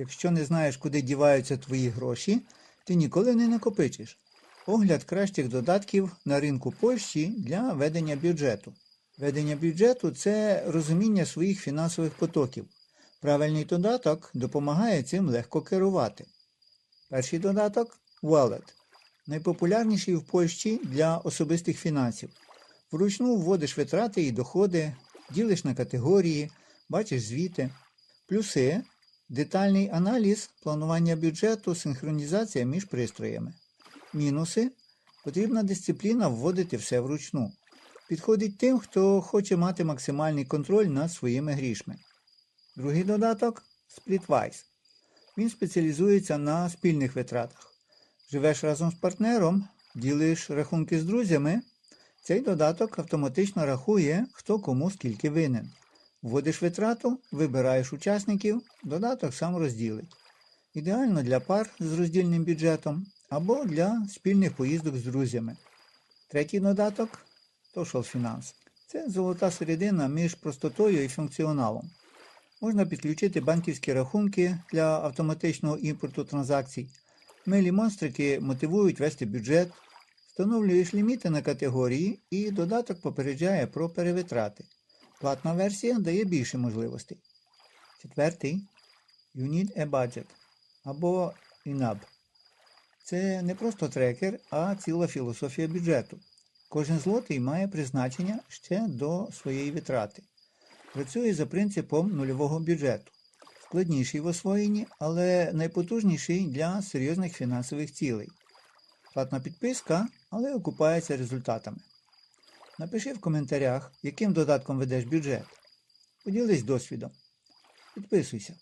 Якщо не знаєш, куди діваються твої гроші, ти ніколи не накопичиш. Огляд кращих додатків на ринку Польщі для ведення бюджету. Ведення бюджету це розуміння своїх фінансових потоків. Правильний додаток допомагає цим легко керувати. Перший додаток Wallet. Найпопулярніший в Польщі для особистих фінансів. Вручну вводиш витрати і доходи, ділиш на категорії, бачиш звіти. Плюси детальний аналіз, планування бюджету, синхронізація між пристроями. Мінуси потрібна дисципліна вводити все вручну. Підходить тим, хто хоче мати максимальний контроль над своїми грішми. Другий додаток Splitwise. Він спеціалізується на спільних витратах. Живеш разом з партнером, ділиш рахунки з друзями. Цей додаток автоматично рахує, хто кому скільки винен. Вводиш витрату, вибираєш учасників, додаток сам розділить. Ідеально для пар з роздільним бюджетом або для спільних поїздок з друзями. Третій додаток Social Finance. Це золота середина між простотою і функціоналом. Можна підключити банківські рахунки для автоматичного імпорту транзакцій. Милі монстрики мотивують вести бюджет, встановлюєш ліміти на категорії і додаток попереджає про перевитрати. Платна версія дає більше можливостей. Четвертий You need a budget або INAB. Це не просто трекер, а ціла філософія бюджету. Кожен злотий має призначення ще до своєї витрати. Працює за принципом нульового бюджету. Складніший в освоєнні, але найпотужніший для серйозних фінансових цілей. Платна підписка, але окупається результатами. Напиши в коментарях, яким додатком ведеш бюджет. Поділись досвідом. Підписуйся.